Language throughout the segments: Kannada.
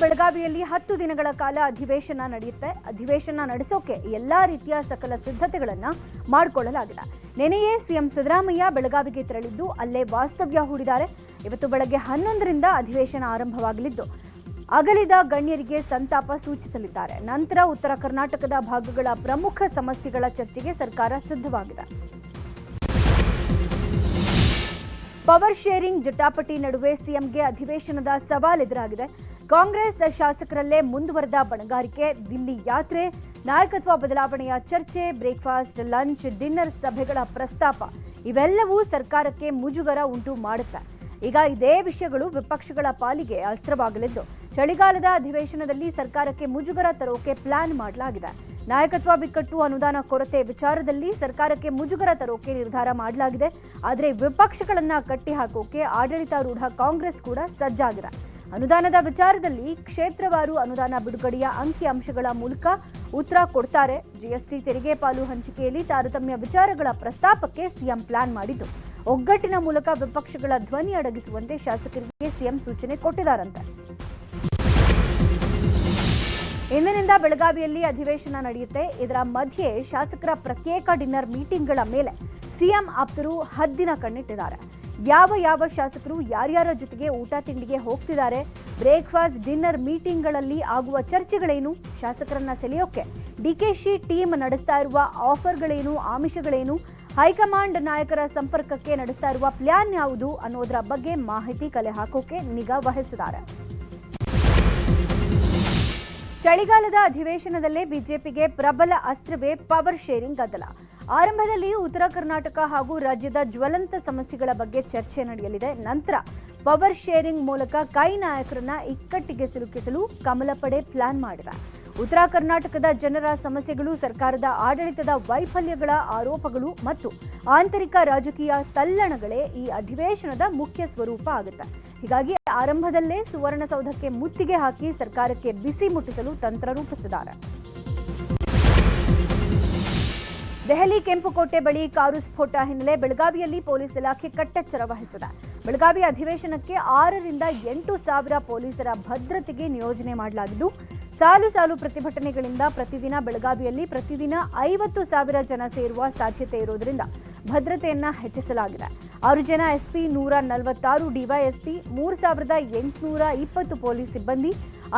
ಬೆಳಗಾವಿಯಲ್ಲಿ ಹತ್ತು ದಿನಗಳ ಕಾಲ ಅಧಿವೇಶನ ನಡೆಯುತ್ತೆ. ಅಧಿವೇಶನ ನಡೆಸೋಕೆ ಎಲ್ಲಾ ರೀತಿಯ ಸಕಲ ಸಿದ್ಧತೆಗಳನ್ನ ಮಾಡಿಕೊಳ್ಳಲಾಗಿದೆ. ನೆನೆಯೇ ಸಿಎಂ ಸಿದ್ದರಾಮಯ್ಯ ಬೆಳಗಾವಿಗೆ ತೆರಳಿದ್ದು, ಅಲ್ಲೇ ವಾಸ್ತವ್ಯ ಹೂಡಿದ್ದಾರೆ. ಇವತ್ತು ಬೆಳಗ್ಗೆ ಹನ್ನೊಂದರಿಂದ ಅಧಿವೇಶನ ಆರಂಭವಾಗಲಿದ್ದು, ಅಗಲಿದ ಗಣ್ಯರಿಗೆ ಸಂತಾಪ ಸೂಚಿಸಲಿದ್ದಾರೆ. ನಂತರ ಉತ್ತರ ಕರ್ನಾಟಕದ ಭಾಗಗಳ ಪ್ರಮುಖ ಸಮಸ್ಯೆಗಳ ಚರ್ಚೆಗೆ ಸರ್ಕಾರ ಸಿದ್ಧವಾಗಿದೆ. ಪವರ್ ಶೇರಿಂಗ್ ಜಟಾಪಟಿ ನಡುವೆ ಸಿಎಂಗೆ ಅಧಿವೇಶನದ ಸವಾಲ್ ಎದುರಾಗಿದೆ ಕಾಂಗ್ರೆಸ್ ಶಾಸಕರಲ್ಲೇ ಮುಂದುವರೆದ ಬಣಗಾರಿಕೆ, ದಿಲ್ಲಿ ಯಾತ್ರೆ, ನಾಯಕತ್ವ ಬದಲಾವಣೆಯ ಚರ್ಚೆ, ಬ್ರೇಕ್ಫಾಸ್ಟ್, ಲಂಚ್, ಡಿನ್ನರ್ ಸಭೆಗಳ ಪ್ರಸ್ತಾಪ, ಇವೆಲ್ಲವೂ ಸರ್ಕಾರಕ್ಕೆ ಮುಜುಗರ ಉಂಟು ಮಾಡುತ್ತೆ. ಈಗ ಇದೇ ವಿಷಯಗಳು ವಿಪಕ್ಷಗಳ ಪಾಲಿಗೆ ಅಸ್ತ್ರವಾಗಲಿದ್ದು ಚಳಿಗಾಲದ ಅಧಿವೇಶನದಲ್ಲಿ ಸರ್ಕಾರಕ್ಕೆ ಮುಜುಗರ ತರೋಕೆ ಪ್ಲಾನ್ ಮಾಡಲಾಗಿದೆ. ನಾಯಕತ್ವ ಬಿಕ್ಕಟ್ಟು ಅನುದಾನ ಕೊರತೆ ವಿಚಾರದಲ್ಲಿ ಸರ್ಕಾರಕ್ಕೆ ಮುಜುಗರ ತರೋಕೆ ನಿರ್ಧಾರ ಮಾಡಲಾಗಿದೆ. ಆದರೆ ವಿಪಕ್ಷಗಳನ್ನ ಕಟ್ಟಿಹಾಕೋಕೆ ಆಡಳಿತಾರೂಢ ಕಾಂಗ್ರೆಸ್ ಕೂಡ ಸಜ್ಜಾಗಿದೆ. ಅನುದಾನದ ವಿಚಾರದಲ್ಲಿ ಕ್ಷೇತ್ರವಾರು ಅನುದಾನ ಬಿಡುಗಡೆಯ ಅಂಕಿ ಅಂಶಗಳ ಮೂಲಕ ಉತ್ತರ ಕೊಡ್ತಾರೆ. ಜಿಎಸ್ಟಿ ತೆರಿಗೆ ಪಾಲು ಹಂಚಿಕೆಯಲ್ಲಿ ತಾರತಮ್ಯ ವಿಚಾರಗಳ ಪ್ರಸ್ತಾಪಕ್ಕೆ ಸಿಎಂ ಪ್ಲಾನ್ ಮಾಡಿದ್ದು. ಒಗ್ಗಟ್ಟಿನ ಮೂಲಕ ವಿಪಕ್ಷಗಳ ಧ್ವನಿ ಅಡಗಿಸುವಂತೆ ಶಾಸಕರಿಗೆ ಸಿಎಂ ಸೂಚನೆ ಕೊಟ್ಟಿದ್ದಾರಂತೆ. ಇಂದಿನಿಂದ ಬೆಳಗಾವಿಯಲ್ಲಿ ಅಧಿವೇಶನ ನಡೆಯುತ್ತೆ. ಇದರ ಮಧ್ಯೆ ಶಾಸಕರ ಪ್ರತ್ಯೇಕ ಡಿನ್ನರ್ ಮೀಟಿಂಗ್ಗಳ ಮೇಲೆ ಸಿಎಂ ಆಪ್ತರು ಹದ್ದಿನ ಕಣ್ಣಿಟ್ಟಿದ್ದಾರೆ. ಯಾವ ಯಾವ ಶಾಸಕರು ಯಾರ್ಯಾರ ಜೊತೆಗೆ ಊಟ ತಿಂಡಿಗೆ ಹೋಗ್ತಿದ್ದಾರೆ ಬ್ರೇಕ್ಫಾಸ್ಟ್ ಡಿನ್ನರ್ ಮೀಟಿಂಗ್ಗಳಲ್ಲಿ ಆಗುವ ಚರ್ಚೆಗಳೇನು, ಶಾಸಕರನ್ನ ಸೆಳೆಯೋಕೆ ಡಿಕೆಶಿ ಟೀಮ್ ನಡೆಸ್ತಾ ಇರುವ ಆಫರ್ಗಳೇನು, ಆಮಿಷಗಳೇನು, ಹೈಕಮಾಂಡ್ ನಾಯಕರ ಸಂಪರ್ಕಕ್ಕೆ ನಡೆಸ್ತಾ ಇರುವ ಪ್ಲಾನ್ ಯಾವುದು ಅನ್ನೋದರ ಬಗ್ಗೆ ಮಾಹಿತಿ ಕಲೆ ಹಾಕೋಕೆ ನಿಗಾ ವಹಿಸಿದ್ದಾರೆ. ಚಳಿಗಾಲದ ಅಧಿವೇಶನದಲ್ಲೇ ಬಿಜೆಪಿಗೆ ಪ್ರಬಲ ಅಸ್ತ್ರವೇ ಪವರ್ ಶೇರಿಂಗ್ ಗದ್ದಲ. ಆರಂಭದಲ್ಲಿ ಉತ್ತರ ಕರ್ನಾಟಕ ಹಾಗೂ ರಾಜ್ಯದ ಜ್ವಲಂತ ಸಮಸ್ಯೆಗಳ ಬಗ್ಗೆ ಚರ್ಚೆ ನಡೆಯಲಿದೆ. ನಂತರ ಪವರ್ ಶೇರಿಂಗ್ ಮೂಲಕ ಕೈ ನಾಯಕರನ್ನ ಇಕ್ಕಟ್ಟಿಗೆ ಸಿಲುಕಿಸಲು ಕಮಲ ಪಡೆ ಪ್ಲಾನ್ ಮಾಡಿದೆ. ಉತ್ತರ ಕರ್ನಾಟಕದ ಜನರ ಸಮಸ್ಯೆಗಳು, ಸರ್ಕಾರದ ಆಡಳಿತದ ವೈಫಲ್ಯಗಳ ಆರೋಪಗಳು ಮತ್ತು ಆಂತರಿಕ ರಾಜಕೀಯ ತಲ್ಲಣಗಳೇ ಈ ಅಧಿವೇಶನದ ಮುಖ್ಯ ಸ್ವರೂಪ ಆಗುತ್ತೆ. ಹೀಗಾಗಿ ಆರಂಭದಲ್ಲೇ ಸುವರ್ಣಸೌಧಕ್ಕೆ ಮುತ್ತಿಗೆ ಹಾಕಿ ಸರ್ಕಾರಕ್ಕೆ ಬಿಸಿ ಮುಟ್ಟಿಸಲು ತಂತ್ರ ರೂಪಿಸಿದ್ದಾರೆ. ದೆಹಲಿ ಕೆಂಪುಕೋಟೆ ಬಳಿ ಕಾರು ಸ್ಫೋಟ ಹಿನ್ನೆಲೆ ಬೆಳಗಾವಿಯಲ್ಲಿ ಪೊಲೀಸ್ ಇಲಾಖೆ ಕಟ್ಟೆಚ್ಚರ ವಹಿಸಿದೆ. ಬೆಳಗಾವಿ ಅಧಿವೇಶನಕ್ಕೆ ಆರರಿಂದ ಎಂಟು ಸಾವಿರ ಪೊಲೀಸರ ಭದ್ರತೆಗೆ ನಿಯೋಜನೆ ಮಾಡಲಾಗಿದ್ದು, ಸಾಲು ಸಾಲು ಪ್ರತಿಭಟನೆಗಳಿಂದ ಪ್ರತಿದಿನ ಬೆಳಗಾವಿಯಲ್ಲಿ ಪ್ರತಿದಿನ ಐವತ್ತು ಸಾವಿರ ಜನ ಸೇರುವ ಸಾಧ್ಯತೆ ಇರುವುದರಿಂದ ಭದ್ರತೆಯನ್ನ ಹೆಚ್ಚಿಸಲಾಗಿದೆ. ಆರು ಜನ ಎಸ್ಪಿ, ನೂರ ನಲವತ್ತಾರು ಡಿವೈಎಸ್ಪಿ, ಮೂರು ಸಾವಿರದ ಎಂಟುನೂರ ಇಪ್ಪತ್ತು ಪೊಲೀಸ್ ಸಿಬ್ಬಂದಿ,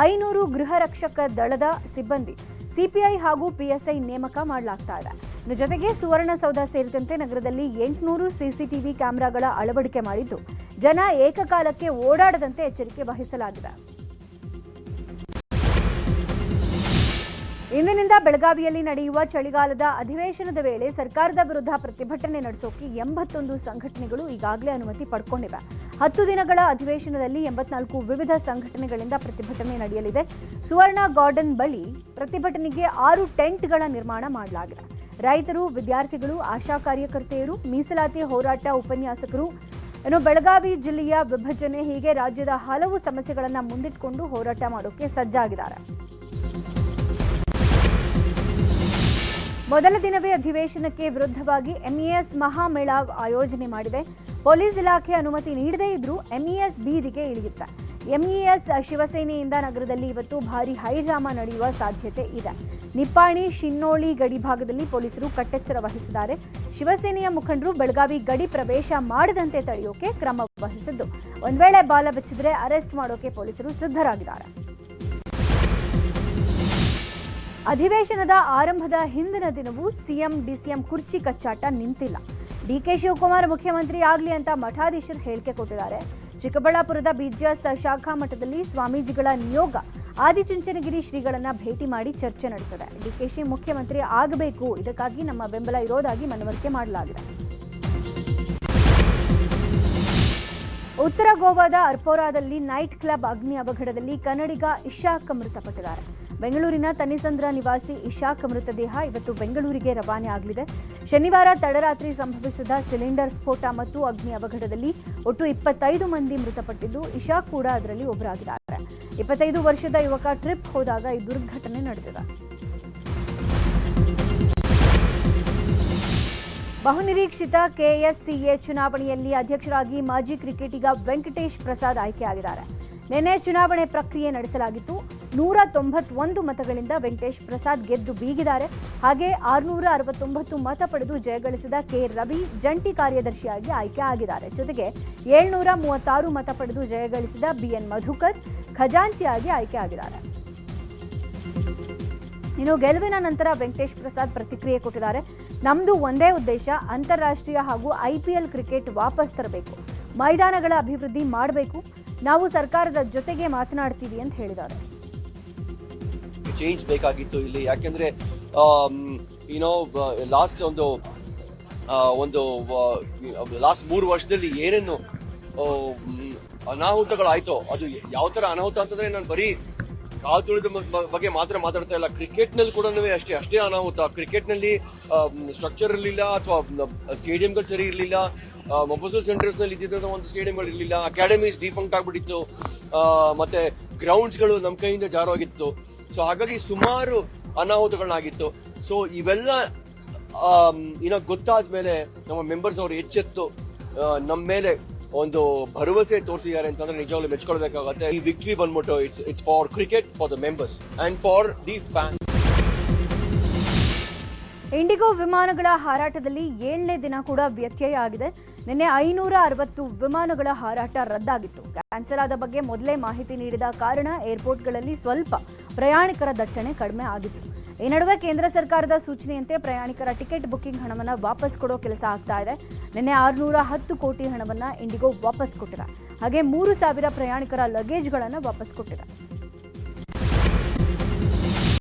ಐನೂರು ಗೃಹ ರಕ್ಷಕ ದಳದ ಸಿಬ್ಬಂದಿ, ಸಿಪಿಐ ಹಾಗೂ ಪಿಎಸ್ಐ ನೇಮಕ ಮಾಡಲಾಗ್ತಾ ಇದೆ. ಜೊತೆಗೆ ಸುವರ್ಣಸೌಧ ಸೇರಿದಂತೆ ನಗರದಲ್ಲಿ ಎಂಟುನೂರು ಸಿಸಿಟಿವಿ ಕ್ಯಾಮೆರಾಗಳ ಅಳವಡಿಕೆ ಮಾಡಿದ್ದು, ಜನ ಏಕಕಾಲಕ್ಕೆ ಓಡಾಡದಂತೆ ಎಚ್ಚರಿಕೆ ವಹಿಸಲಾಗಿದೆ. ಇಂದಿನಿಂದ ಬೆಳಗಾವಿಯಲ್ಲಿ ನಡೆಯುವ ಚಳಿಗಾಲದ ಅಧಿವೇಶನದ ವೇಳೆ ಸರ್ಕಾರದ ವಿರುದ್ಧ ಪ್ರತಿಭಟನೆ ನಡೆಸೋಕೆ ಎಂಬತ್ತೊಂದು ಸಂಘಟನೆಗಳು ಈಗಾಗಲೇ ಅನುಮತಿ ಪಡ್ಕೊಂಡಿವೆ. ಹತ್ತು ದಿನಗಳ ಅಧಿವೇಶನದಲ್ಲಿ ಎಂಬತ್ನಾಲ್ಕು ವಿವಿಧ ಸಂಘಟನೆಗಳಿಂದ ಪ್ರತಿಭಟನೆ ನಡೆಯಲಿದೆ. ಸುವರ್ಣ ಗಾರ್ಡನ್ ಬಳಿ ಪ್ರತಿಭಟನೆಗೆ ಆರು ಟೆಂಟ್ಗಳ ನಿರ್ಮಾಣ ಮಾಡಲಾಗಿದೆ. ರೈತರು, ವಿದ್ಯಾರ್ಥಿಗಳು, ಆಶಾ ಕಾರ್ಯಕರ್ತೆಯರು, ಮೀಸಲಾತಿ ಹೋರಾಟ ಉಪನ್ಯಾಸಕರು. ಇನ್ನು ಬೆಳಗಾವಿ ಜಿಲ್ಲೆಯ ವಿಭಜನೆ ಹೀಗೆ ರಾಜ್ಯದ ಹಲವು ಸಮಸ್ಯೆಗಳನ್ನು ಮುಂದಿಟ್ಟುಕೊಂಡು ಹೋರಾಟ ಮಾಡೋಕೆ ಸಜ್ಜಾಗಿದ್ದಾರೆ. ಮೊದಲ ದಿನವೇ ಅಧಿವೇಶನಕ್ಕೆ ವಿರುದ್ಧವಾಗಿ ಎಂಇಎಸ್ ಮಹಾಮೇಳಾವ್ ಆಯೋಜನೆ ಮಾಡಿದೆ. ಪೊಲೀಸ್ ಇಲಾಖೆ ಅನುಮತಿ ನೀಡದೇ ಇದ್ರೂ ಎಂಇಎಸ್ ಬೀದಿಗೆ ಇಳಿಯುತ್ತೆ. ಎಂಇಎಸ್ ಶಿವಸೇನೆಯಿಂದ ನಗರದಲ್ಲಿ ಇವತ್ತು ಭಾರಿ ಹೈಡ್ರಾಮಾ ನಡೆಯುವ ಸಾಧ್ಯತೆ ಇದೆ. ನಿಪ್ಪಾಣಿ, ಶಿನ್ನೋಳಿ ಗಡಿ ಭಾಗದಲ್ಲಿ ಪೊಲೀಸರು ಕಟ್ಟೆಚ್ಚರ ವಹಿಸಿದ್ದಾರೆ. ಶಿವಸೇನೆಯ ಮುಖಂಡರು ಬೆಳಗಾವಿ ಗಡಿ ಪ್ರವೇಶ ಮಾಡದಂತೆ ತಡೆಯೋಕೆ ಕ್ರಮ ವಹಿಸಿದ್ದು. ಒಂದ್ ವೇಳೆ ಬಾಲ ಬೆಚ್ಚಿದ್ರೆ ಅರೆಸ್ಟ್ ಮಾಡೋಕೆ ಪೊಲೀಸರು ಸಿದ್ಧರಾಗಿದ್ದಾರೆ. ಅಧಿವೇಶನದ ಆರಂಭದ ಹಿಂದಿನ ದಿನವೂ ಸಿಎಂ, ಡಿಸಿಎಂ ಕುರ್ಚಿ ಕಚ್ಚಾಟ ನಿಂತಿಲ್ಲ. ಡಿಕೆ ಶಿವಕುಮಾರ್ ಮುಖ್ಯಮಂತ್ರಿ ಆಗಲಿ ಅಂತ ಮಠಾಧೀಶರು ಹೇಳಿಕೆ ಕೊಟ್ಟಿದ್ದಾರೆ. ಚಿಕ್ಕಬಳ್ಳಾಪುರದ ಬಿಜಿಎಸ್ ಶಾಖಾ ಮಠದಲ್ಲಿ ಸ್ವಾಮೀಜಿಗಳ ನಿಯೋಗ ಆದಿಚುಂಚನಗಿರಿ ಶ್ರೀಗಳನ್ನ ಭೇಟಿ ಮಾಡಿ ಚರ್ಚೆ ನಡೆಸಿದೆ. ಡಿಕೆಶಿ ಮುಖ್ಯಮಂತ್ರಿ ಆಗಬೇಕು. ಇದಕ್ಕಾಗಿ ನಮ್ಮ ಬೆಂಬಲ ಇರೋದಾಗಿ ಮನವರಿಕೆ ಮಾಡಲಾಗಿದೆ. ಉತ್ತರ ಗೋವಾದ ಅರ್ಪೋರಾದಲ್ಲಿ ನೈಟ್ ಕ್ಲಬ್ ಅಗ್ನಿ ಅವಘಡದಲ್ಲಿ ಕನ್ನಡಿಗ ಇಶಾಕ್ ಮೃತಪಟ್ಟಿದ್ದಾರೆ. ಬೆಂಗಳೂರಿನ ತನಿಸಂದ್ರ ನಿವಾಸಿ ಇಶಾಕ್ ಮೃತದೇಹ ಇವತ್ತು ಬೆಂಗಳೂರಿಗೆ ರವಾನೆ ಆಗಲಿದೆ. ಶನಿವಾರ ತಡರಾತ್ರಿ ಸಂಭವಿಸಿದ ಸಿಲಿಂಡರ್ ಸ್ಫೋಟ ಮತ್ತು ಅಗ್ನಿ ಅವಘಡದಲ್ಲಿ ಒಟ್ಟು ಇಪ್ಪತ್ತೈದು ಮಂದಿ ಮೃತಪಟ್ಟಿದ್ದು ಇಶಾಕ್ ಕೂಡ ಅದರಲ್ಲಿ ಒಬ್ಬರಾಗಿದ್ದಾರೆ. ಇಪ್ಪತ್ತೈದು ವರ್ಷದ ಯುವಕ ಟ್ರಿಪ್ ಹೋದಾಗ ಈ ದುರ್ಘಟನೆ ನಡೆದಿದೆ. ಬಹುನಿರೀಕ್ಷಿತ ಕೆಎಸ್ಸಿಎ ಚುನಾವಣೆಯಲ್ಲಿ ಅಧ್ಯಕ್ಷರಾಗಿ ಮಾಜಿ ಕ್ರಿಕೆಟಿಗ ವೆಂಕಟೇಶ್ ಪ್ರಸಾದ್ ಆಯ್ಕೆಯಾಗಿದ್ದಾರೆ. ನಿನ್ನೆ ಚುನಾವಣೆ ಪ್ರಕ್ರಿಯೆ ನಡೆಸಲಾಗಿತ್ತು. ನೂರ ತೊಂಬತ್ತೊಂದು ಮತಗಳಿಂದ ವೆಂಕಟೇಶ್ ಪ್ರಸಾದ್ ಗೆದ್ದು ಬೀಗಿದ್ದಾರೆ. ಹಾಗೆ ಆರುನೂರ ಅರವತ್ತೊಂಬತ್ತು ಮತ ಪಡೆದು ಜಯಗಳಿಸಿದ ಕೆ ರವಿ ಜಂಟಿ ಕಾರ್ಯದರ್ಶಿಯಾಗಿ ಆಯ್ಕೆ ಆಗಿದ್ದಾರೆ ಜೊತೆಗೆ ಏಳ್ನೂರ ಮೂವತ್ತಾರು ಮತ ಪಡೆದು ಜಯಗಳಿಸಿದ ಬಿಎನ್ ಮಧುಕರ್ ಖಜಾಂಚಿಯಾಗಿ ಆಯ್ಕೆ ಆಗಿದ್ದಾರೆ ಇನ್ನು ಗೆಲುವಿನ ನಂತರ ವೆಂಕಟೇಶ್ ಪ್ರಸಾದ್ ಪ್ರತಿಕ್ರಿಯೆ ಕೊಟ್ಟಿದ್ದಾರೆ. ನಮ್ದು ಒಂದೇ ಉದ್ದೇಶ, ಅಂತಾರಾಷ್ಟ್ರೀಯ ಹಾಗೂ ಐಪಿಎಲ್ ಕ್ರಿಕೆಟ್ ವಾಪಸ್ ತರಬೇಕು. ಮೈದಾನಗಳ ಅಭಿವೃದ್ಧಿ ಮಾಡಬೇಕು. ನಾವು ಸರ್ಕಾರದ ಜೊತೆಗೆ ಮಾತನಾಡ್ತೀವಿ ಅಂತ ಹೇಳಿದ್ದಾರೆ. ಚೇಂಜ್ ಬೇಕಾಗಿತ್ತು ಇಲ್ಲಿ. ಯಾಕೆಂದ್ರೆ ಏನೋ ಲಾಸ್ಟ್ ಒಂದು ಒಂದು ಲಾಸ್ಟ್ ಮೂರು ವರ್ಷದಲ್ಲಿ ಏನೇನು ಅನಾಹುತಗಳಾಯ್ತೋ, ಅದು ಯಾವ ತರ ಅನಾಹುತ ಅಂತಂದ್ರೆ ನಾನು ಬರೀ ಕಾಲು ತುಳಿದ ಬಗ್ಗೆ ಮಾತ್ರ ಮಾತಾಡ್ತಾ ಇಲ್ಲ. ಕ್ರಿಕೆಟ್ನಲ್ಲಿ ಕೂಡ ಅಷ್ಟೇ ಅಷ್ಟೇ ಅನಾಹುತ. ಕ್ರಿಕೆಟ್ನಲ್ಲಿ ಸ್ಟ್ರಕ್ಚರ್ ಇರಲಿಲ್ಲ ಅಥವಾ ಸ್ಟೇಡಿಯಂಗಳು ಸರಿ ಇರಲಿಲ್ಲ. ಮೊಬಸೂಲ್ ಸೆಂಟರ್ಸ್ನಲ್ಲಿ ಇದ್ದಿದ್ದಂತ ಒಂದು ಸ್ಟೇಡಿಯಂಗಳು ಇರಲಿಲ್ಲ. ಅಕಾಡೆಮೀಸ್ ಡಿಫಂಕ್ಟ್ ಆಗ್ಬಿಟ್ಟಿತ್ತು. ಮತ್ತೆ ಗ್ರೌಂಡ್ಸ್ಗಳು ನಮ್ಮ ಕೈಯಿಂದ ಜಾರೋಗಿತ್ತು ಸೊ ಹಾಗಾಗಿ ಸುಮಾರು ಅನಾಹುತಗಳನ್ನಾಗಿತ್ತು ಸೊ ಇವೆಲ್ಲ ಏನೋ ಗೊತ್ತಾದ ಮೇಲೆ ನಮ್ಮ ಮೆಂಬರ್ಸ್ ಅವರು ಎಚ್ಚೆತ್ತು. ನಮ್ಮ ಮೇಲೆ ಒಂದು ಭರವಸೆ ತೋರಿಸಿದ್ದಾರೆ ಅಂತಂದ್ರೆ ನಿಜವಾಗ್ಲೂ ಮೆಚ್ಕೊಳ್ಬೇಕಾಗತ್ತೆ. ಈ ವಿಕ್ಟ್ರಿ ಬಂದ್ಬಿಟ್ಟು it's it's for cricket for the members and for the fan IndiGo ವಿಮಾನಗಳ ಹಾರಾಟದಲ್ಲಿ ಏಳನೇ ದಿನ ಕೂಡ ವ್ಯತ್ಯಯ ಆಗಿದೆ. ನಿನ್ನೆ ಐನೂರ ಅರವತ್ತು ವಿಮಾನಗಳ ಹಾರಾಟ ರದ್ದಾಗಿತ್ತು. ಕ್ಯಾನ್ಸಲ್ ಆದ ಬಗ್ಗೆ ಮೊದಲೇ ಮಾಹಿತಿ ನೀಡಿದ ಕಾರಣ ಏರ್ಪೋರ್ಟ್ಗಳಲ್ಲಿ ಸ್ವಲ್ಪ ಪ್ರಯಾಣಿಕರ ದಟ್ಟಣೆ ಕಡಿಮೆ ಆಗಿತ್ತು. ಈ ನಡುವೆ ಕೇಂದ್ರ ಸರ್ಕಾರದ ಸೂಚನೆಯಂತೆ ಪ್ರಯಾಣಿಕರ ಟಿಕೆಟ್ ಬುಕ್ಕಿಂಗ್ ಹಣವನ್ನು ವಾಪಸ್ ಕೊಡೋ ಕೆಲಸ ಆಗ್ತಾ ಇದೆ. ನಿನ್ನೆ ಆರುನೂರ ಹತ್ತು ಕೋಟಿ ಹಣವನ್ನು ಇಂಡಿಗೋ ವಾಪಸ್ ಕೊಟ್ಟಿದೆ. ಹಾಗೆ ಮೂರು ಸಾವಿರ ಪ್ರಯಾಣಿಕರ ಲಗೇಜ್ಗಳನ್ನು ವಾಪಸ್ ಕೊಟ್ಟಿದೆ.